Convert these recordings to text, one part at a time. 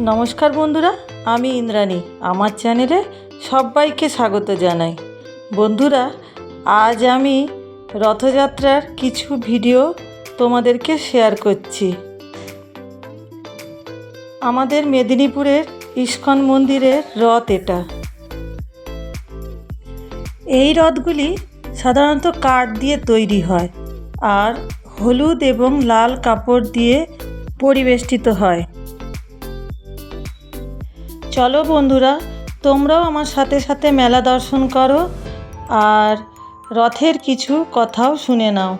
নমস্কার বন্ধুরা, আমি ইন্দ্রাণী। আমার চ্যানেলে সবাইকে স্বাগত জানাই। বন্ধুরা, আজ আমি রথযাত্রার কিছু ভিডিও তোমাদেরকে শেয়ার করছি। আমাদের মেদিনীপুরের ইস্কন মন্দিরের রথ এটা। এই রথগুলি সাধারণত কাঠ দিয়ে তৈরি হয় আর হলুদ এবং লাল কাপড় দিয়ে পরিবেষ্টিত হয়। চলো বন্ধুরা, তোমরাও আমার সাথে সাথে মেলা দর্শন করো আর রথের কিছু কথাও শুনে নাও।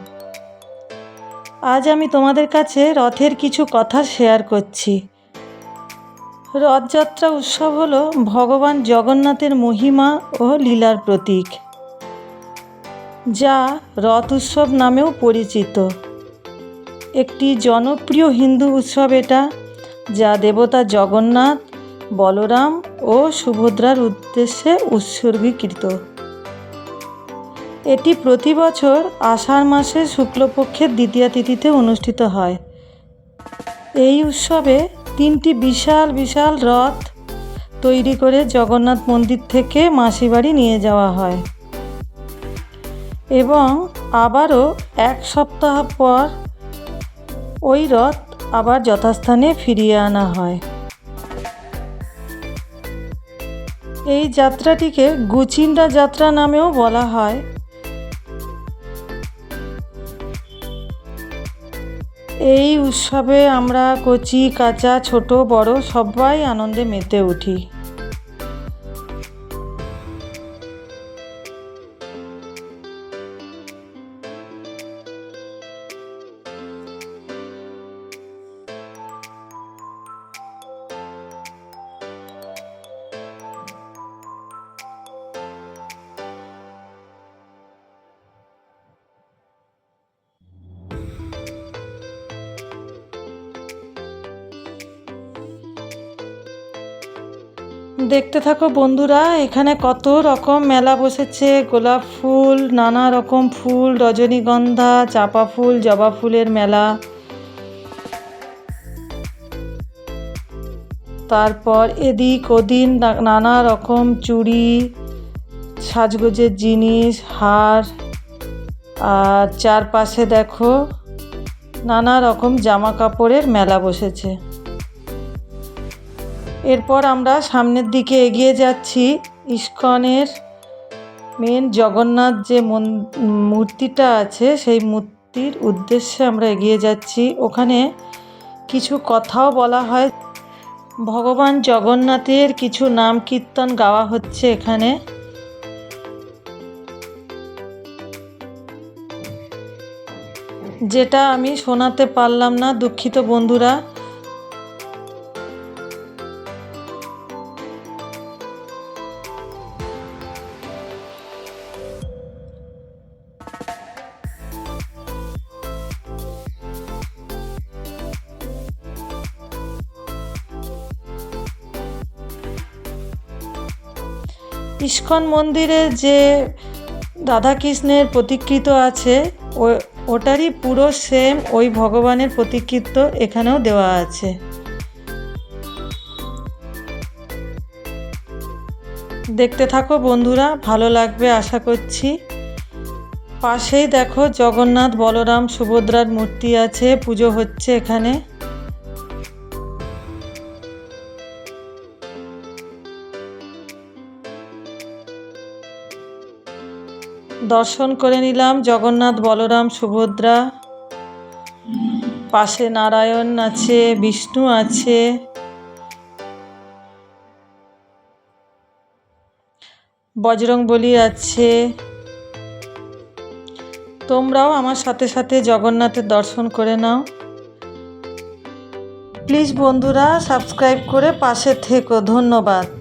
আজ আমি তোমাদের কাছে রথের কিছু কথা শেয়ার করছি। রথযাত্রা উৎসব হলো ভগবান জগন্নাথের মহিমা ও লীলার প্রতীক, যা রথ উৎসব নামেও পরিচিত। একটি জনপ্রিয় হিন্দু উৎসব এটা, যা দেবতা জগন্নাথ বলরাম ও সুভদ্রার উদ্দেশ্যে উৎসর্গীকৃত। এটি প্রতি বছর আষাঢ় মাসে শুক্লপক্ষের দ্বিতীয়া তিথিতে অনুষ্ঠিত হয়। এই উৎসবে তিনটি বিশাল বিশাল রথ তৈরি করে জগন্নাথ মন্দির থেকে মাসিবাড়ি নিয়ে যাওয়া হয়। এবং আবারও এক সপ্তাহ পর ওই রথ আবার যথাস্থানে ফিরিয়ে আনা হয়। এই যাত্রাটিকে গুচিন্ডা যাত্রা নামেও বলা হয়। এই উৎসবে আমরা কচি, কাঁচা, ছোট, বড় সবাই আনন্দে মেতে উঠি। দেখতে থাকো বন্ধুরা, এখানে কত রকম মেলা বসেছে। গোলাপ ফুল, নানা রকম ফুল, রজনীগন্ধা, চাপা ফুল, জবা ফুলের মেলা। তারপর এদিক ওদিন নানা রকম চুড়ি, সাজগোজের জিনিস, হার, আর চারপাশে দেখো নানা রকম জামা কাপড়ের মেলা বসেছে। এরপর আমরা সামনের দিকে এগিয়ে যাচ্ছি ইস্কনের মেন জগন্নাথ যে মূর্তিটা আছে, সেই মূর্তির উদ্দেশ্যে আমরা এগিয়ে যাচ্ছি। ওখানে কিছু কথাও বলা হয়। ভগবান জগন্নাথের কিছু নাম কীর্তন গাওয়া হচ্ছে এখানে। যেটা আমি শোনাতে পারলাম না, দুঃখিত বন্ধুরা। ইস্কন মন্দিরে যে রাধাকৃষ্ণের প্রতিকৃত আছে, ও, ওটারই পুরো সেম ওই ভগবানের প্রতিকৃত এখানেও দেওয়া আছে। দেখতে থাকো বন্ধুরা, ভালো লাগবে আশা করছি। পাশেই দেখো জগন্নাথ বলরাম সুভদ্রার মূর্তি আছে, পুজো হচ্ছে এখানে। দর্শন করে নিলাম। জগন্নাথ, বলরাম, সুভদ্রা। পাশে নারায়ণ আছে, বিষ্ণু আছে। বজরং বলি আছে। তোমরাও আমার সাথে সাথে জগন্নাথের দর্শন করে নাও। প্লিজ বন্ধুরা, সাবস্ক্রাইব করে পাশে থেকো। ধন্যবাদ।